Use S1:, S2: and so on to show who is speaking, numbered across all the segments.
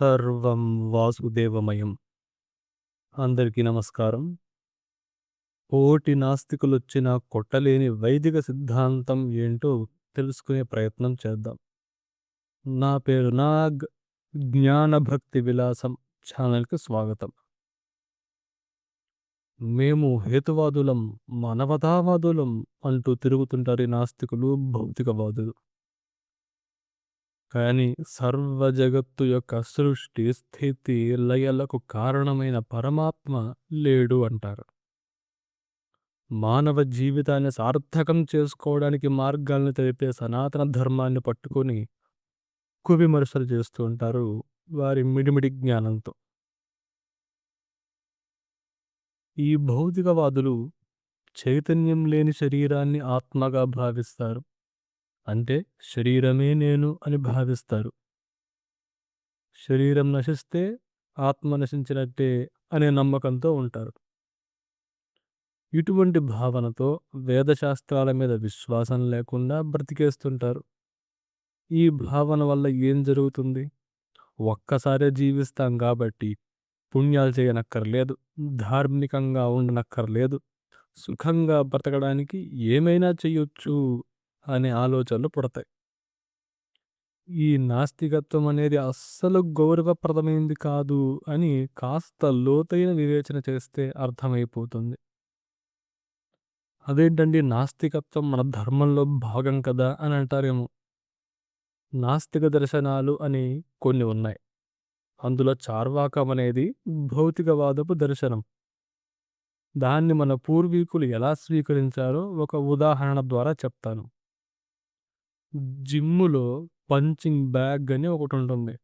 S1: సర్వం వాసుదేవమయం. అందరికీ నమస్కారం. కోటి నాస్తికులొచ్చినా కొట్టలేని వైదిక సిద్ధాంతం ఏంటో తెలుసుకునే ప్రయత్నం చేద్దాం. నా పేరు నాగ్ జ్ఞానభక్తి విలాసం ఛానల్కి స్వాగతం. మేము హేతువాదులం మానవతావాదులం అంటూ తిరుగుతుంటారు నాస్తికులు భౌతికవాదులు. కానీ సర్వ జగత్తు యొక్క సృష్టి స్థితి లయలకు కారణమైన పరమాత్మ లేడు అంటారు. మానవ జీవితాన్ని సార్థకం చేసుకోవడానికి మార్గాలను తెలిపే సనాతన ధర్మాన్ని పట్టుకొని కువిమరుసలు చేస్తూ ఉంటారు వారి మిడిమిడి జ్ఞానంతో. ఈ భౌతికవాదులు చైతన్యం లేని శరీరాన్ని ఆత్మగా భావిస్తారు. అంటే శరీరమే నేను అని భావిస్తారు. శరీరం నశిస్తే ఆత్మ నశించినట్టే అనే నమ్మకంతో ఉంటారు. ఇటువంటి భావనతో వేదశాస్త్రాల మీద విశ్వాసం లేకుండా బ్రతికేస్తుంటారు. ఈ భావన వల్ల ఏం జరుగుతుంది? ఒక్కసారే జీవిస్తాం కాబట్టి పుణ్యాలు చేయనక్కర్లేదు ధార్మికంగా ఉండనక్కర్లేదు సుఖంగా బ్రతకడానికి ఏమైనా చెయ్యొచ్చు అనే ఆలోచనలు పుడతాయి. ఈ నాస్తికత్వం అనేది అస్సలు గౌరవప్రదమైంది కాదు అని కాస్త లోతైన వివేచన చేస్తే అర్థమైపోతుంది. అదేంటండి నాస్తికత్వం మన ధర్మంలో భాగం కదా అని అంటారేమో. నాస్తిక దర్శనాలు అని కొన్ని ఉన్నాయి. అందులో చార్వాకం అనేది భౌతికవాదపు దర్శనం. దాన్ని మన పూర్వీకులు ఎలా స్వీకరించారో ఒక ఉదాహరణ ద్వారా చెప్తాను. జిమ్ములో పంచింగ్ బ్యాగ్ అని ఒకటి ఉంటుంది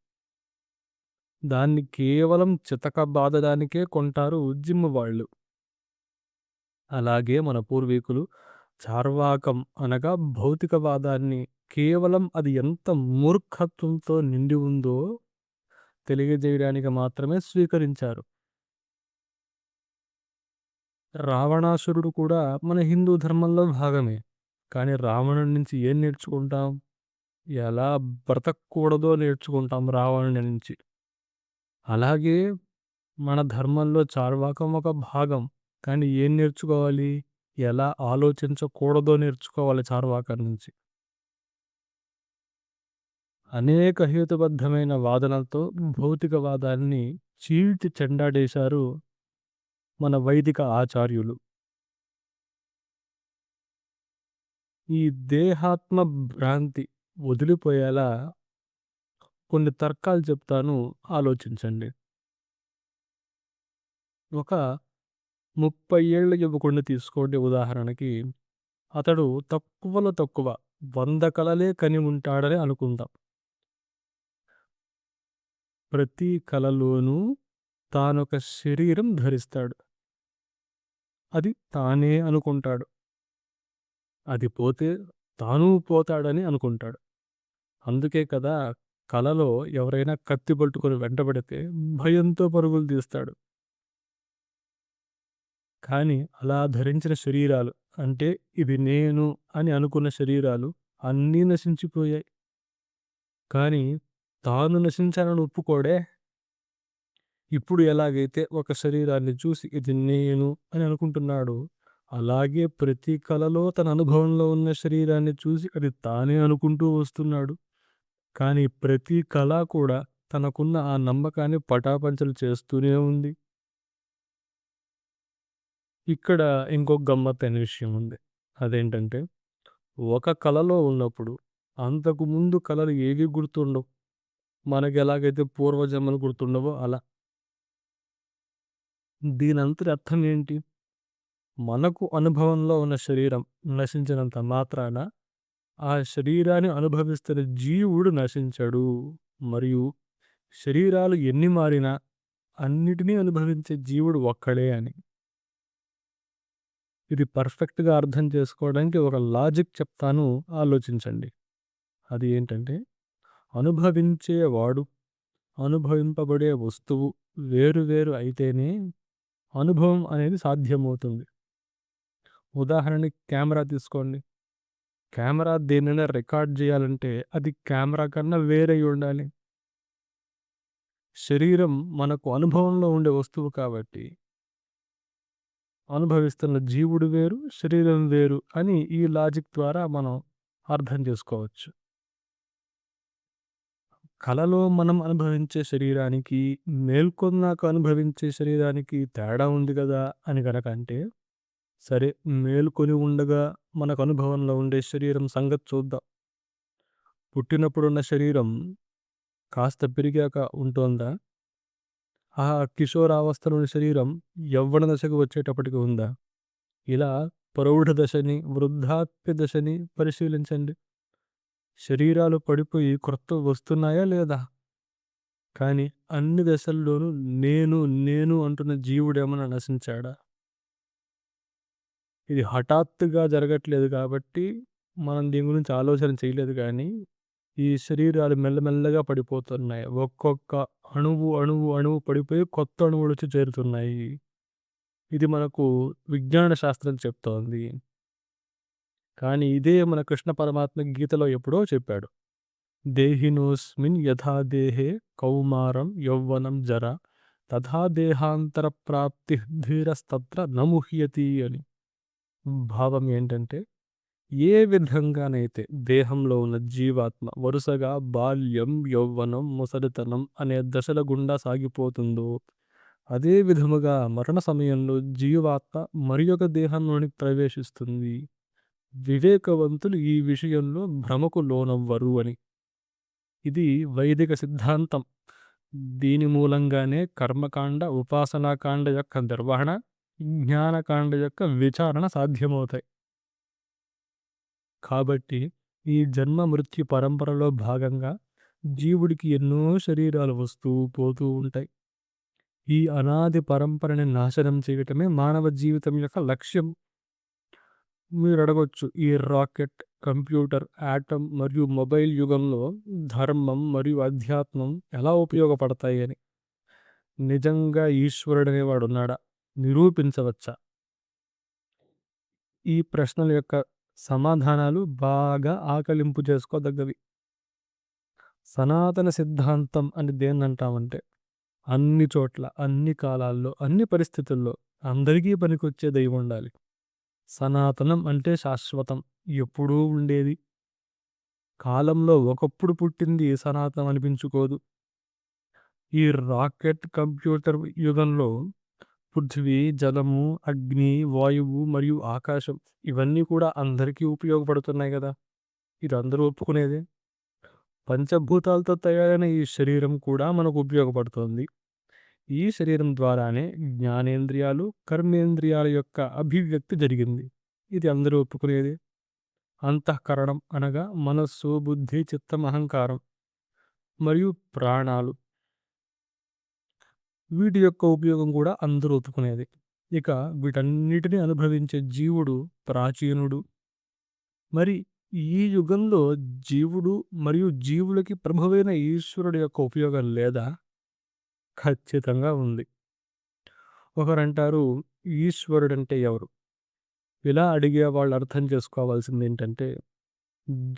S1: దాన్ని కేవలం చితక బాదడానికే కొంటారు జిమ్ వాళ్ళు. అలాగే మన పూర్వీకులు చార్వాకం అనగా భౌతికవాదాన్ని కేవలం అది ఎంత మూర్ఖత్వంతో నిండి ఉందో తెలియజేయడానికి మాత్రమే స్వీకరించారు. రావణాసురుడు కూడా మన హిందూ ధర్మంలో భాగమే. కానీ రావణుడి నుంచి ఏం నేర్చుకుంటాం? ఎలా బ్రతకూడదో నేర్చుకుంటాం రావణుడి నుంచి. అలాగే మన ధర్మంలో చార్వాకం ఒక భాగం. కానీ ఏం నేర్చుకోవాలి? ఎలా ఆలోచించకూడదో నేర్చుకోవాలి చార్వాకం నుంచి. అనేక హేతుబద్ధమైన వాదనలతో భౌతికవాదాన్ని చీల్చి చెండాడేశారు మన వైదిక ఆచార్యులు. ఈ దేహాత్మ భ్రాంతి వదిలిపోయేలా కొన్ని తర్కాలు చెప్తాను ఆలోచించండి. ఒక ముప్పై ఏళ్ళ యువకుడిని తీసుకోండి ఉదాహరణకి. అతడు తక్కువలో తక్కువ వంద కళలే కని ఉంటాడని అనుకుందాం. ప్రతి కలలోనూ తానొక శరీరం ధరిస్తాడు. అది తానే అనుకుంటాడు. అది పోతే తాను పోతాడని అనుకుంటాడు. అందుకే కదా కలలో ఎవరైనా కత్తి పట్టుకొని వెంటబడితే భయంతో పరుగులు తీస్తాడు. కానీ అలా ధరించిన శరీరాలు అంటే ఇది నేను అని అనుకున్న శరీరాలు అన్నీ నశించిపోయాయి. కానీ తాను నశించాలని ఒప్పుకోడే? ఇప్పుడు ఎలాగైతే ఒక శరీరాన్ని చూసి ఇది నేను అని అనుకుంటున్నాడు అలాగే ప్రతి కళలో తన అనుభవంలో ఉన్న శరీరాన్ని చూసి అది తానే అనుకుంటూ వస్తున్నాడు. కానీ ప్రతి కళ కూడా తనకున్న ఆ నమ్మకాన్ని పటాపంచలు చేస్తూనే ఉంది. ఇక్కడ ఇంకొక గమ్మత్తైన విషయం ఉంది. అదేంటంటే ఒక కళలో ఉన్నప్పుడు అంతకు ముందు కళలు ఏవి గుర్తుండవు? మనకి ఎలాగైతే పూర్వజన్మలు గుర్తుండవో అలా. దీనంతటి అర్థం ఏంటి? మనకు అనుభవంలో ఉన్న శరీరం నశించినంత మాత్రాన ఆ శరీరాన్ని అనుభవిస్తున్న జీవుడు నశించడు. మరియు శరీరాలు ఎన్ని మారినా అన్నిటినీ అనుభవించే జీవుడు ఒక్కడే అని. ఇది పర్ఫెక్ట్గా అర్థం చేసుకోవడానికి ఒక లాజిక్ చెప్తాను ఆలోచించండి. అది ఏంటంటే అనుభవించేవాడు అనుభవింపబడే వస్తువు వేరు వేరు అయితేనే అనుభవం అనేది సాధ్యమవుతుంది. ఉదాహరణకి కెమెరా తీసుకోండి కెమెరా దేన్నైనా రికార్డ్ చేయాలంటే అది కెమెరా కన్నా వేరే ఉండాలి శరీరం మనకు అనుభవంలో ఉండే వస్తువు కాబట్టి అనుభవిస్తున్న జీవుడు వేరు, శరీరం వేరు అని ఈ లాజిక్ ద్వారా మనం అర్థం చేసుకోవచ్చు. కలలో మనం అనుభవించే శరీరానికి, మేల్కొన్నాక అనుభవించే శరీరానికి తేడా ఉంది కదా అని గనక అంటే, సరే మేలుకొని ఉండగా మనకు అనుభవంలో ఉండే శరీరం సంగతి చూద్దాం. పుట్టినప్పుడున్న శరీరం కాస్త పెరిగాక ఉంటోందా? ఆ కిషోరావస్థలోని శరీరం యవ్వన దశకు వచ్చేటప్పటికి ఉందా? ఇలా ప్రౌఢ దశని, వృద్ధాప్య దశని పరిశీలించండి. శరీరాలు పడిపోయి క్రొత్త వస్తున్నాయా లేదా? కానీ అన్ని దశల్లోనూ నేను, నేను అంటున్న జీవుడేమన్నా నశించాడా? ఇది హఠాత్తుగా జరగట్లేదు కాబట్టి మనం దీని గురించి ఆలోచన చేయలేదు కానీ ఈ శరీరాలు మెల్లమెల్లగా పడిపోతున్నాయి. ఒక్కొక్క అణువు, అణువు, అణువు పడిపోయి కొత్త అణువులొచ్చి చేరుతున్నాయి. ఇది మనకు విజ్ఞాన శాస్త్రం చెప్తోంది. కానీ ఇదే మన కృష్ణ పరమాత్మ గీతలో ఎప్పుడో చెప్పాడు. దేహినోస్మిన్ యథా దేహే కౌమారం యౌవనం జర తథా దేహాంతర ప్రాప్తి ధీరస్తత్ర నముహ్యతి అని. భావం ఏంటంటే ఏ విధంగానైతే దేహంలో ఉన్న జీవాత్మ వరుసగా బాల్యం, యౌవనం, ముసలితనం అనే దశల గుండా సాగిపోతుందో, అదే విధముగా మరణ సమయంలో జీవాత్మ మరియొక దేహంలోని ప్రవేశిస్తుంది. వివేకవంతులు ఈ విషయంలో భ్రమకు లోనవ్వరు అని. ఇది వైదిక సిద్ధాంతం. దీని మూలంగానే కర్మకాండ, ఉపాసనాకాండ యొక్క నిర్వహణ, జ్ఞానకాండ యొక్క విచారణ సాధ్యమవుతాయి. కాబట్టి ఈ జన్మ మృత్యు పరంపరలో భాగంగా జీవుడికి ఎన్నో శరీరాలు వస్తూ, పోతూ ఉంటాయి. ఈ అనాది పరంపరని నాశనం చేయటమే మానవ జీవితం యొక్క లక్ష్యం. మీరు అడగొచ్చు ఈ రాకెట్, కంప్యూటర్, యాటమ్ మరియు మొబైల్ యుగంలో ధర్మం మరియు అధ్యాత్మం ఎలా ఉపయోగపడతాయి అని. నిజంగా ఈశ్వరుడనేవాడు ఉన్నాడా? నిరూపించవచ్చా? ఈ ప్రశ్నల యొక్క సమాధానాలు బాగా ఆకలింపు చేసుకోదగ్గవి. సనాతన సిద్ధాంతం అని దేన్నంటామంటే, అన్ని చోట్ల, అన్ని కాలాల్లో, అన్ని పరిస్థితుల్లో అందరికీ పనికొచ్చే దైవుండాలి. సనాతనం అంటే శాశ్వతం. ఎప్పుడూ ఉండేది. కాలంలో ఒకప్పుడు పుట్టింది సనాతనం అనిపించుకోదు. ఈ రాకెట్, కంప్యూటర్ యుగంలో పృథ్వీ జలము, అగ్ని, వాయువు మరియు ఆకాశం ఇవన్నీ కూడా అందరికీ ఉపయోగపడుతున్నాయి కదా ఇది అందరూ ఒప్పుకునేదే. పంచభూతాలతో తయారైన ఈ శరీరం కూడా మనకు ఉపయోగపడుతుంది ఈ శరీరం ద్వారానే జ్ఞానేంద్రియాలు, కర్మేంద్రియాల యొక్క అభివ్యక్తి జరిగింది. ఇది అందరూ ఒప్పుకునేది అంతఃకరణం అనగా మనస్సు, బుద్ధి, చిత్తం, అహంకారం మరియు ప్రాణాలు. వీటి యొక్క ఉపయోగం కూడా అందరూ ఒప్పుకునేది ఇక వీటన్నిటిని అనుభవించే జీవుడు ప్రాచీనుడు. మరి ఈ యుగంలో జీవుడు మరియు జీవులకి ప్రభువైన ఈశ్వరుడి యొక్క ఉపయోగం లేదా? ఖచ్చితంగా ఉంది. ఒకరంటారు ఈశ్వరుడంటే ఎవరు? ఇలా అడిగే వాళ్ళు అర్థం చేసుకోవాల్సింది ఏంటంటే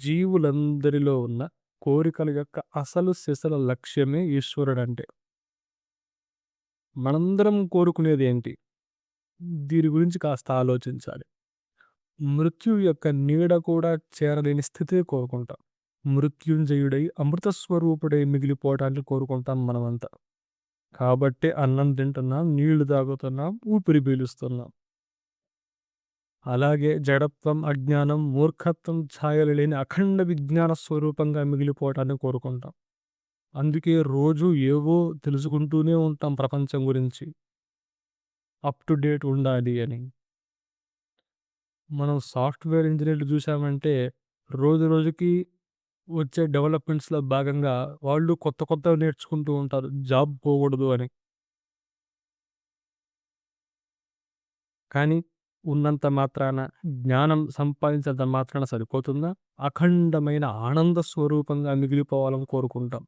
S1: జీవులందరిలో ఉన్న కోరికల యొక్క అసలు సిసల లక్ష్యమే ఈశ్వరుడు అంటే మనందరం కోరుకునేది ఏంటి? దీని గురించి కాస్త ఆలోచించాలి. మృత్యు యొక్క నీడ కూడా చేరలేని స్థితే కోరుకుంటాం. మృత్యుంజయుడై అమృత స్వరూపుడై మిగిలిపోవటాన్ని కోరుకుంటాం మనమంతా. కాబట్టే అన్నం తింటున్నాం, నీళ్ళు తాగుతున్నాం, ఊపిరి పీలుస్తున్నాం. అలాగే జడత్వం, అజ్ఞానం, మూర్ఖత్వం ఛాయలు లేని అఖండ విజ్ఞాన స్వరూపంగా మిగిలిపోవటాన్ని కోరుకుంటాం. అందుకే రోజు ఏవో తెలుసుకుంటూనే ఉంటాం ప్రపంచం గురించి. అప్ టు డేట్ ఉండాలి అని. మనం సాఫ్ట్‌వేర్ ఇంజినీర్లు చూసామంటే రోజు రోజుకి వచ్చే డెవలప్‌మెంట్స్‌లో భాగంగా వాళ్ళు కొత్త కొత్తవి నేర్చుకుంటూ ఉంటారు. జాబ్ పోకూడదు అని. కానీ ఉన్నంత మాత్రాన, జ్ఞానం సంపాదించినంత మాత్రాన సరిపోతుందా? అఖండమైన ఆనంద స్వరూపంగా మిగిలిపోవాలని కోరుకుంటాం.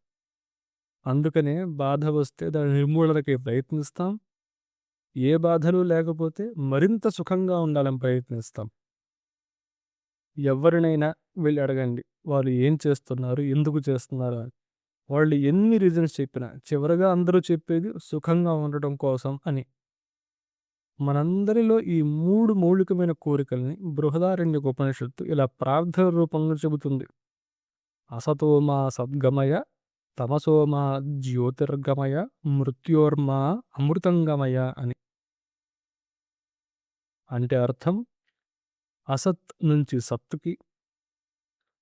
S1: అందుకనే బాధ వస్తే దాని నిర్మూలనకి ప్రయత్నిస్తాం. ఏ బాధలు లేకపోతే మరింత సుఖంగా ఉండాలని ప్రయత్నిస్తాం. ఎవరినైనా వెళ్ళి అడగండి. వాళ్ళు ఏం చేస్తున్నారు? ఎందుకు చేస్తున్నారు అని. వాళ్ళు ఎన్ని రీజన్స్ చెప్పినా చివరగా అందరూ చెప్పేది సుఖంగా ఉండటం కోసం అని. మనందరిలో ఈ మూడు మౌలికమైన కోరికల్ని బృహదారణ్య ఉపనిషత్తు ఇలా ప్రార్థన రూపంలో చెబుతుంది. అసతోమా సద్గమయ తమసోమా జ్యోతిర్గమయ మృత్యోర్మా అమృతంగమయ అని. అంటే అర్థం అసత్ నుంచి సత్తుకి,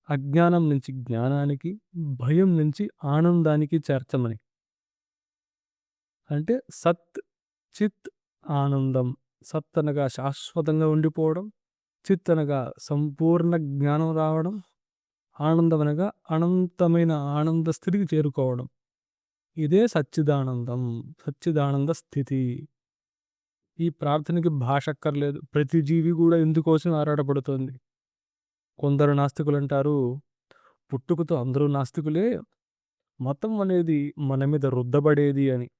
S1: అజ్ఞానం నుంచి జ్ఞానానికి, భయం నుంచి ఆనందానికి చేర్చమని. అంటే సత్, చిత్, ఆనందం. సత్ అనగా శాశ్వతంగా ఉండిపోవడం. చిత్ అనగా సంపూర్ణ జ్ఞానం రావడం. ఆనందం అనగా అనంతమైన ఆనంద స్థితికి చేరుకోవడం. ఇదే సచ్చిదానందం. సచ్చిదానంద స్థితి. ఈ ప్రార్థనకి భాష అక్కర్లేదు. ప్రతి జీవి కూడా ఇందుకోసం ఆరాటపడుతోంది. కొందరు నాస్తికులు అంటారు పుట్టుకతో అందరూ నాస్తికులే. మతం అనేది మన మీద రుద్దబడేది అని.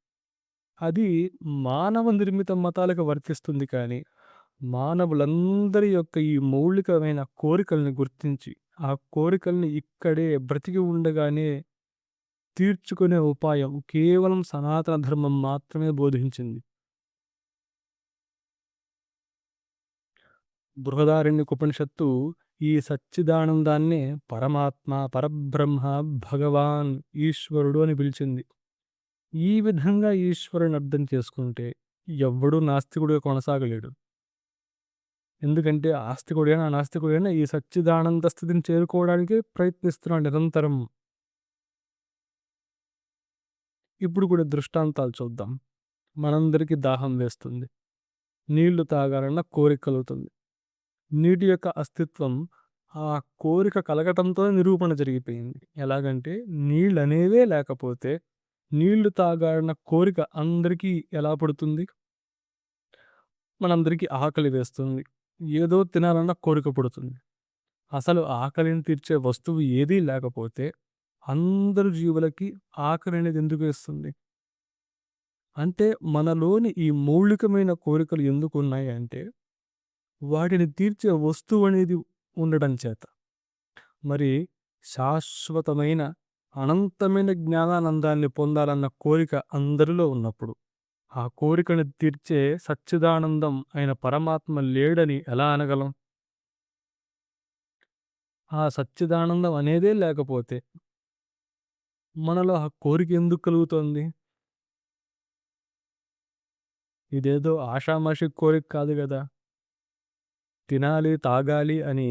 S1: అది మానవ నిర్మిత మతాలకు వర్తిస్తుంది కానీ, మానవులందరి యొక్క ఈ మౌలికమైన కోరికల్ని గుర్తించి, ఆ కోరికల్ని ఇక్కడే బ్రతికి ఉండగానే తీర్చుకునే ఉపాయం కేవలం సనాతన ధర్మం మాత్రమే బోధించింది. బృహదారణ్యకోపనిషత్తు ఈ సచ్చిదానందాన్నే పరమాత్మ, పరబ్రహ్మ, భగవాన్, ఈశ్వరుడు అని పిలిచింది. ఈ విధంగా ఈశ్వరుని అర్థం చేసుకుంటే ఎవ్వడూ నాస్తికుడుగా కొనసాగలేడు. ఎందుకంటే ఆస్తికుడైనా, నాస్తికుడైనా ఈ సచ్చిదానంద స్థితిని చేరుకోవడానికి ప్రయత్నిస్తున్నాడు నిరంతరం. ఇప్పుడు కూడా దృష్టాంతాలు చూద్దాం. మనందరికీ దాహం వేస్తుంది. నీళ్ళు తాగాలన్న కోరిక కలుగుతుంది. నీటి యొక్క అస్తిత్వం ఆ కోరిక కలగటంతో నిరూపణ జరిగిపోయింది. ఎలాగంటే నీళ్ళనేవే లేకపోతే నీళ్ళు తాగాలన్న కోరిక అందరికీ ఎలా పడుతుంది మనందరికీ ఆకలి వేస్తుంది. ఏదో తినాలన్న కోరిక పుడుతుంది. అసలు ఆకలిని తీర్చే వస్తువు ఏదీ లేకపోతే అందరు జీవులకి ఆకలి అనేది ఎందుకు వేస్తుంది? అంటే మనలోని ఈ మౌలికమైన కోరికలు ఎందుకున్నాయి అంటే, వాటిని తీర్చే వస్తువు అనేది ఉండడం చేత. మరి శాశ్వతమైన, అనంతమైన జ్ఞానానందాన్ని పొందాలన్న కోరిక అందరిలో ఉన్నప్పుడు, ఆ కోరికను తీర్చే సచ్చిదానందం అయిన పరమాత్మ లేడని ఎలా అనగలం? ఆ సచ్చిదానందం అనేదే లేకపోతే మనలో ఆ కోరిక ఎందుకు కలుగుతోంది? ఇదేదో ఆషామాషి కోరిక కాదు కదా తినాలి, తాగాలి అని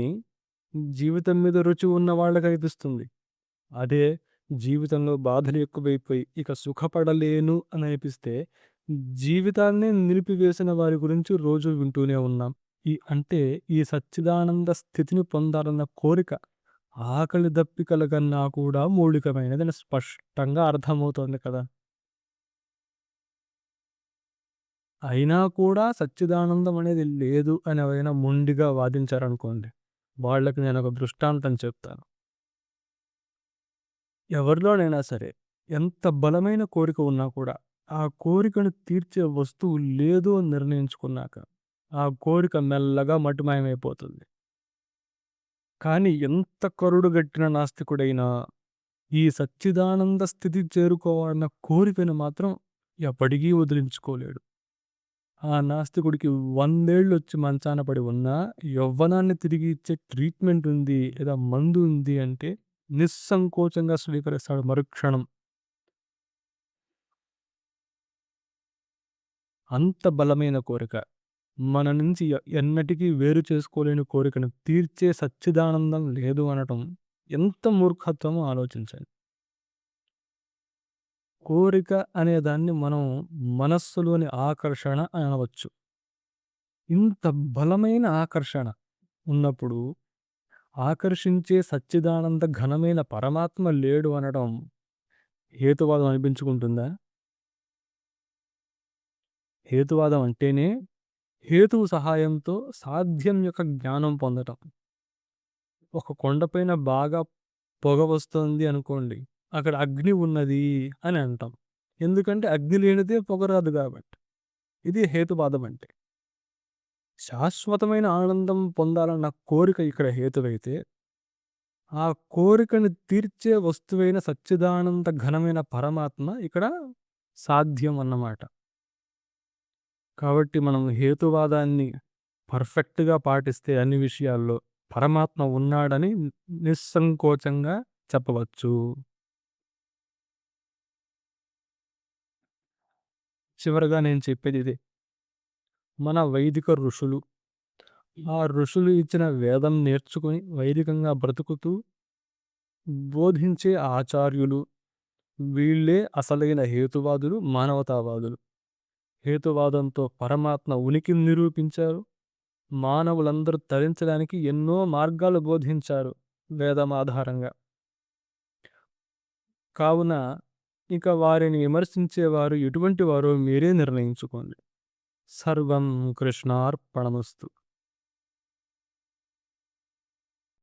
S1: జీవితం మీద రుచి ఉన్న వాళ్ళకనిపిస్తుంది. అదే జీవితంలో బాధలు ఎక్కువైపోయి ఇక సుఖపడలేను అని అనిపిస్తే జీవితాన్నే నిలిపివేసిన వారి గురించి రోజు వింటూనే ఉన్నాం. ఈ అంటే ఈ సచ్చిదానంద స్థితిని పొందాలన్న కోరిక ఆకలి దప్పికల కన్నా కూడా మౌలికమైనదని స్పష్టంగా అర్థమవుతోంది కదా! అయినా కూడా సచ్చిదానందం అనేది లేదు అని ఎవరైనా మొండిగా వాదించారనుకోండి. వాళ్ళకి నేనొక దృష్టాంతం చెప్తాను. ఎవరిలోనైనా సరే ఎంత బలమైన కోరిక ఉన్నా కూడా ఆ కోరికను తీర్చే వస్తువు లేదు అని నిర్ణయించుకున్నాక ఆ కోరిక మెల్లగా మటుమాయమైపోతుంది. కానీ ఎంత కరుడుగట్టిన నాస్తికుడైనా ఈ సచ్చిదానంద స్థితికి చేరుకోవాలన్న కోరికను మాత్రం ఎప్పటికీ వదిలించుకోలేడు. ఆ నాస్తికుడికి వందేళ్ళొచ్చి మంచాన పడి ఉన్నా యవ్వనాన్ని తిరిగి ఇచ్చే ట్రీట్మెంట్ ఉంది లేదా మందు ఉంది అంటే నిస్సంకోచంగా స్వీకరిస్తాడు మరుక్షణం. అంత బలమైన కోరిక. మన నుంచి ఎన్నటికీ వేరు చేసుకోలేని కోరికను తీర్చే సచ్చిదానందం లేదు అనటం ఎంత మూర్ఖత్వమో ఆలోచించండి. కోరిక అనేదాన్ని మనం మనస్సులోని ఆకర్షణ అని అనవచ్చు. ఇంత బలమైన ఆకర్షణ ఉన్నప్పుడు ఆకర్షించే సచ్చిదానంద ఘనమైన పరమాత్మ లేడు అనడం హేతువాదం అనిపించుకుంటుందా? హేతువాదం అంటేనే హేతువు సహాయంతో సాధ్యం యొక్క జ్ఞానం పొందటం. ఒక కొండపైన బాగా పొగ వస్తుంది అనుకోండి. అక్కడ అగ్ని ఉన్నది అని అంటాం. ఎందుకంటే అగ్ని లేనిదే పొగ రాదు కాబట్టి. ఇది హేతువాదం అంటే. శాశ్వతమైన ఆనందం పొందాలన్న కోరిక ఇక్కడ హేతువైతే, ఆ కోరికను తీర్చే వస్తువైన సచ్చిదానంద ఘనమైన పరమాత్మ ఇక్కడ సాధ్యం అన్నమాట. కాబట్టి మనం హేతువాదాన్ని పర్ఫెక్ట్‌గా పాటిస్తే అన్ని విషయాల్లో పరమాత్మ ఉన్నాడని నిస్సంకోచంగా చెప్పవచ్చు. చివరగా నేను చెప్పేదిదే. మన వైదిక ఋషులు, ఆ ఋషులు ఇచ్చిన వేదం నేర్చుకొని వైదికంగా బ్రతుకుతూ బోధించే ఆచార్యులు, వీళ్ళే అసలైన హేతువాదులు, మానవతావాదులు. హేతువాదంతో పరమాత్మ ఉనికిని నిరూపించారు. మానవులందరూ తరించడానికి ఎన్నో మార్గాలు బోధించారు వేదం ఆధారంగా. కావున ఇక వారిని విమర్శించేవారు ఎటువంటి వారో మీరే నిర్ణయించుకోండి. సర్వం కృష్ణార్పణమస్తు.